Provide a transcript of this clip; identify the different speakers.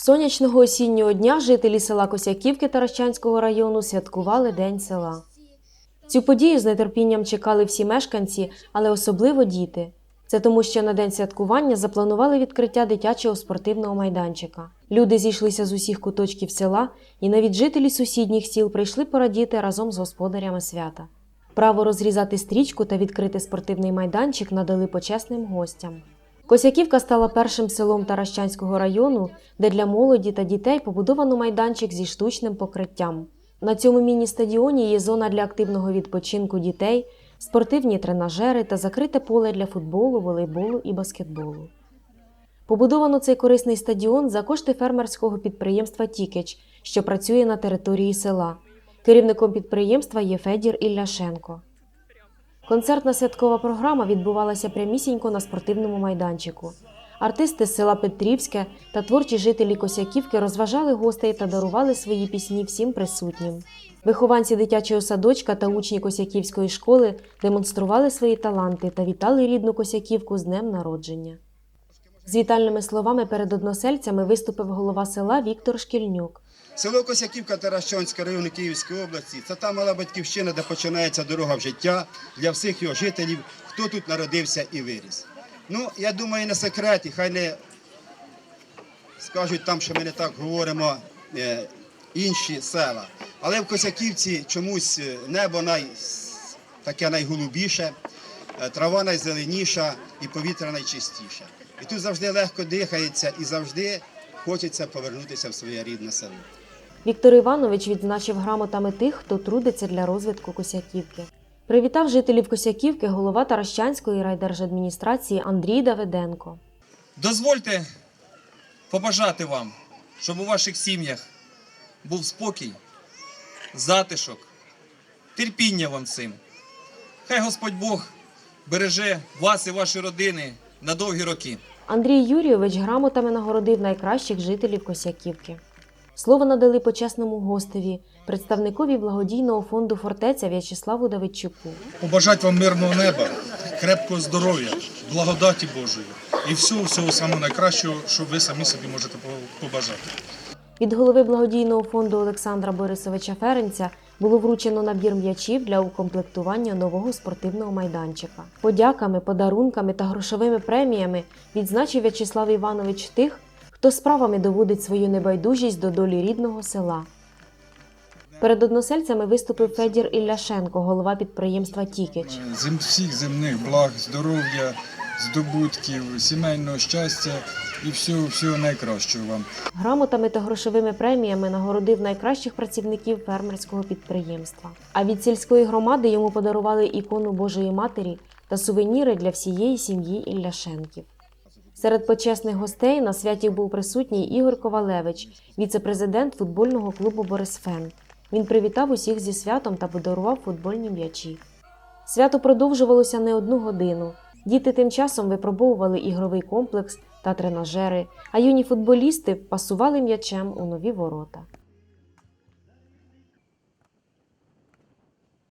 Speaker 1: Сонячного осіннього дня жителі села Косяківки Таращанського району святкували День села. Цю подію з нетерпінням чекали всі мешканці, але особливо діти. Це тому, що на день святкування запланували відкриття дитячого спортивного майданчика. Люди зійшлися з усіх куточків села, і навіть жителі сусідніх сіл прийшли порадіти разом з господарями свята. Право розрізати стрічку та відкрити спортивний майданчик надали почесним гостям. Косяківка стала першим селом Таращанського району, де для молоді та дітей побудовано майданчик зі штучним покриттям. На цьому міні-стадіоні є зона для активного відпочинку дітей, спортивні тренажери та закрите поле для футболу, волейболу і баскетболу. Побудовано цей корисний стадіон за кошти фермерського підприємства Тікеч, що працює на території села. Керівником підприємства є Федір Ілляшенко. Концертна святкова програма відбувалася прямісінько на спортивному майданчику. Артисти з села Петрівське та творчі жителі Косяківки розважали гостей та дарували свої пісні всім присутнім. Вихованці дитячого садочка та учні Косяківської школи демонстрували свої таланти та вітали рідну Косяківку з днем народження. З вітальними словами перед односельцями виступив голова села Віктор Шкільнюк.
Speaker 2: Село Косяківка Таращанського району Київської області це та мала батьківщина, де починається дорога в життя для всіх його жителів, хто тут народився і виріс. Ну, я думаю, не секрет, і хай не скажуть там, що ми не так говоримо е, інші села. Але в Косяківці чомусь е, небо най, таке найголубіше, е, трава найзеленіша і повітря найчистіше. І тут завжди легко дихається і завжди хочеться повернутися в своє рідне село.
Speaker 1: Віктор Іванович відзначив грамотами тих, хто трудиться для розвитку Косяківки. Привітав жителів Косяківки голова Таращанської райдержадміністрації Андрій Давиденко.
Speaker 3: Дозвольте побажати вам, щоб у ваших сім'ях був спокій, затишок, терпіння вам цим. Хай Господь Бог береже вас і ваші родини на довгі роки.
Speaker 1: Андрій Юрійович грамотами нагородив найкращих жителів Косяківки. Слово надали почесному гостеві, представникові благодійного фонду фортеця В'ячеславу Давидчуку.
Speaker 4: побажати вам мирного неба, крепкого здоров'я, благодаті Божої і всього всього самого найкращого, що ви самі собі можете побажати.
Speaker 1: Від голови благодійного фонду Олександра Борисовича Ференця було вручено набір м'ячів для укомплектування нового спортивного майданчика. Подяками, подарунками та грошовими преміями відзначив В'ячеслав Іванович тих, хто справами доводить свою небайдужість до долі рідного села. Перед односельцями виступив Федір Ілляшенко, голова підприємства Тікеч.
Speaker 5: Зем, всіх земних благ, здоров'я, здобутків, сімейного щастя і всього, всього найкращого вам.
Speaker 1: Грамотами та грошовими преміями нагородив найкращих працівників фермерського підприємства. А від сільської громади йому подарували ікону Божої Матері та сувеніри для всієї сім'ї Ілляшенків. Серед почесних гостей на святі був присутній Ігор Ковалевич, віце-президент футбольного клубу Борисфен. Він привітав усіх зі святом та подарував футбольні м'ячі. Свято продовжувалося не одну годину. Діти тим часом випробовували ігровий комплекс та тренажери, а юні футболісти пасували м'ячем у нові ворота.